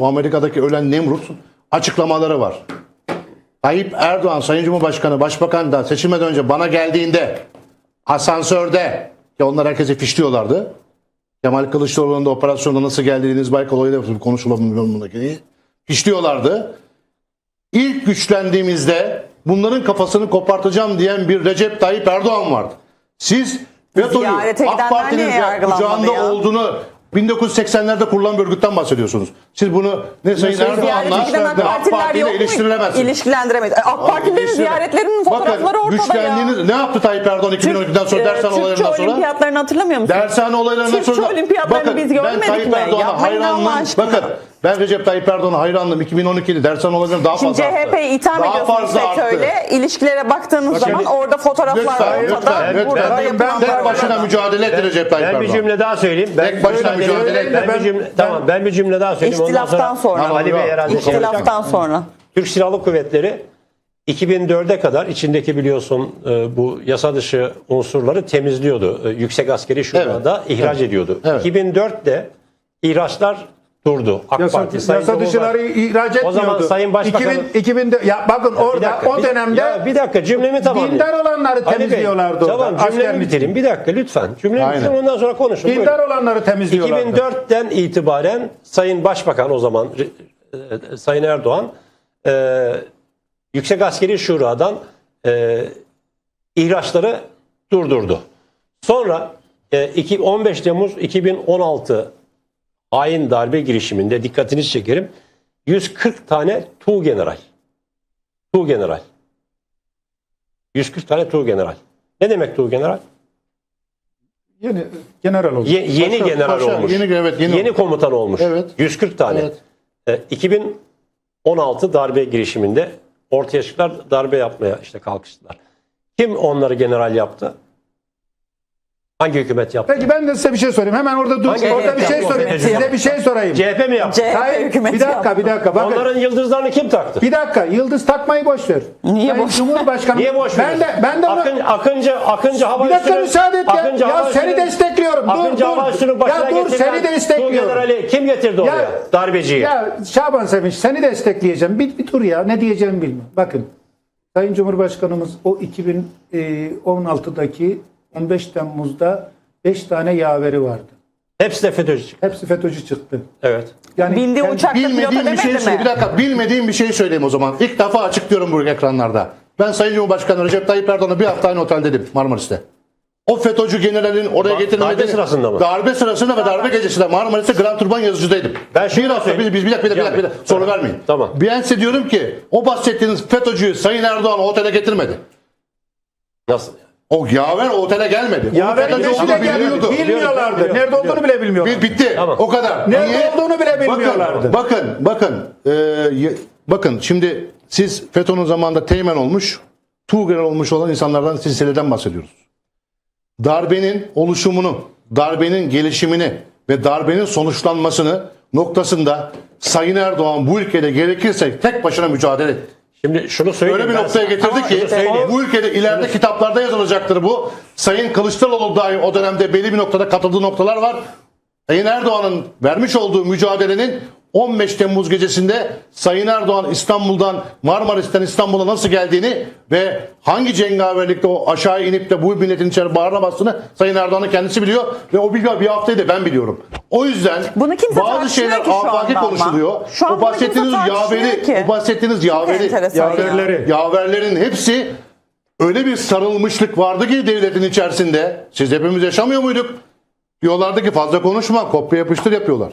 o Amerika'daki ölen Nemrut açıklamaları var. Tayyip Erdoğan Sayın Cumhurbaşkanı Başbakan da seçilmeden önce bana geldiğinde asansörde ki onlar herkese fişliyorlardı. Kemal Kılıçdaroğlu'nun da operasyonda nasıl geldiğiniz Baykal olayı da konuşulamıyor bundaki. Fişliyorlardı. İlk güçlendiğimizde bunların kafasını kopartacağım diyen bir Recep Tayyip Erdoğan vardı. Siz FETÖ'yü AK Parti'nin kucağında ya? olduğunu 1980'lerde kurulan bir örgütten bahsediyorsunuz. Siz bunu ne Sayın Ziyarete Erdoğan'la ne AK yok mu? iliştirilemezsiniz. İlişkilendiremeyiz. E, AK İlişkilen- ziyaretlerinin fotoğrafları Bakın, ortada ya. güçlendiğiniz ne yaptı Tayyip Erdoğan 2012'den sonra Ee, dershane Türkçe olaylarından sonra? olimpiyatlarını hatırlamıyor musun? Dershane olaylarından Türkçe sonra olimpiyatlarını biz ben görmedik Tayyip mi? Erdoğan'a Yapmayın Allah hayranlığım. aşkına. Bakın ben Recep Tayyip Erdoğan'a hayranlığım 2012'de dershane olaylarından daha Şimdi fazla arttı. CHP'yi itham Daha ediyorsunuz fazla arttı. FETÖ'yle. İlişkilere baktığınız Bakın, zaman orada fotoğraflar Lütfen, ortada. lütfen, Burada lütfen. yapılan Tek başına böyle- mücadele etti Recep Tayyip Ben bir Erdoğan. cümle daha söyleyeyim. Ben Tek başına Ben- mücadele etti. Ben bir cümle, tamam ben bir cümle daha söyleyeyim. Ondan İhtilaftan sonra. Tamam, Ali Bey herhalde İhtilaftan sonra. Türk Silahlı Kuvvetleri 2004'e kadar içindeki biliyorsun e, bu yasa dışı unsurları temizliyordu. E, Yüksek Askeri Şura'da ihraç ediyordu. Evet. 2004'te ihraçlar durdu. AK Yasa, Parti Sayın yasa dışıları ihraç O etmiyordu. zaman Sayın Başbakanım- 2000, 2000'de ya bakın Bir orada dakika, o dönemde ya bir dakika cümlemi tamamlayayım. dindar olanları Ali Bey, temizliyorlardı orada, Tamam cümlemi bitireyim. Bir dakika lütfen. Cümlemi Aynen. bitireyim ondan sonra konuşun. Buyurun. dindar olanları temizliyorlardı. 2004'ten itibaren Sayın Başbakan o zaman e, Sayın Erdoğan e, Yüksek Askeri Şura'dan e, ihraçları durdurdu. Sonra e, iki- 15 Temmuz 2016 hain darbe girişiminde dikkatinizi çekerim. 140 tane Tu General. Tu General. 140 tane Tu General. Ne demek Tu General? Yeni general oldu. Ye- yeni Başka- general başka- olmuş. yeni- evet, yeni- komutan olmuş. Evet. 140 tane. Evet. E, 2016 darbe girişiminde ortaya çıktılar darbe yapmaya işte kalkıştılar. Kim onları general yaptı? Hangi hükümet yaptı? Peki ben de size bir şey sorayım. Hemen orada dur. Hangi orada bir şey hükümet sorayım. yaptı? Size bir şey sorayım. CHP mi yaptı? CHP Hayır, hükümeti bir dakika, yaptı. bir dakika. Bakın. Onların yıldızlarını kim taktı? Bir dakika. Yıldız takmayı boş ver. Niye Sayın boş? Cumhurbaşkanı. Niye boş Ben de ben de onu- Akın, Akıncı, Akıncı Hava bir dakika Üssü'nün- müsaade et ya. Akıncı Ya Hava seni Üssü'nün- destekliyorum. Dur Akıncı Hava Üssü'nün dur. Ya dur seni destekliyorum. generali kim getirdi oraya? Ya- Darbeciyi. Ya Şaban Sevinç seni destekleyeceğim. Bir, bir dur ya ne diyeceğimi bilmiyorum. Bakın Sayın Cumhurbaşkanımız o 2016'daki 15 Temmuz'da 5 tane yaveri vardı. Hepsi de FETÖ'cü çıktı. Hepsi FETÖ'cü çıktı. Evet. Yani Bindiği uçakta pilota Bilmediğim bir şey demedi söyleyeyim. Bir mi? dakika bilmediğim bir şey söyleyeyim o zaman. İlk defa açıklıyorum bu ekranlarda. Ben Sayın Cumhurbaşkanı Recep Tayyip Erdoğan'a bir hafta aynı oteldedim Marmaris'te. O FETÖ'cü generalin oraya Ba- getirilmediğini... darbe sırasında mı? Darbe sırasında ve darbe gecesinde Marmaris'te Grand Turban yazıcıdaydım. Ben şunu bir hafta, söyleyeyim. bir dakika, bir dakika, bir dakika, bir dakika, soru Tamam. vermeyin. Tamam. Ben size diyorum ki o bahsettiğiniz FETÖ'cüyü Sayın Erdoğan o otele getirmedi. Nasıl? O yaver o otele gelmedi. Yaver olduğunu geldi. biliyordu. Bilmiyorlardı. Biliyorum, Nerede olduğunu bile bilmiyorlardı. Bitti. Tamam. O kadar. Nerede olduğunu bile bilmiyorlardı. Bakın, bakın, bakın. Ee, bakın şimdi siz FETÖ'nün zamanında teğmen olmuş, Tuğgener olmuş olan insanlardan silsileden bahsediyoruz. Darbenin oluşumunu, darbenin gelişimini ve darbenin sonuçlanmasını noktasında Sayın Erdoğan bu ülkede gerekirse tek başına mücadele etti. Şimdi şunu söyleyeyim. Öyle bir ben noktaya sana. getirdi Ama ki söyleyeyim. bu ülkede ileride kitaplarda yazılacaktır bu. Sayın Kılıçdaroğlu dahi o dönemde belli bir noktada katıldığı noktalar var. Sayın Erdoğan'ın vermiş olduğu mücadelenin 15 Temmuz gecesinde Sayın Erdoğan İstanbul'dan Marmaris'ten İstanbul'a nasıl geldiğini ve hangi cengaverlikte o aşağı inip de bu milletin içeri bağrına bastığını Sayın Erdoğan'ın kendisi biliyor ve o bilgi bir haftayı da ben biliyorum. O yüzden Bunu kimse bazı şeyler afaki anda ama. konuşuluyor. Şu o bahsettiğiniz yaveri, ki. o bahsettiğiniz yaveri, ya. Yaverleri. yaverlerin hepsi öyle bir sarılmışlık vardı ki devletin içerisinde. Siz hepimiz yaşamıyor muyduk? Diyorlardı ki fazla konuşma, kopya yapıştır yapıyorlar.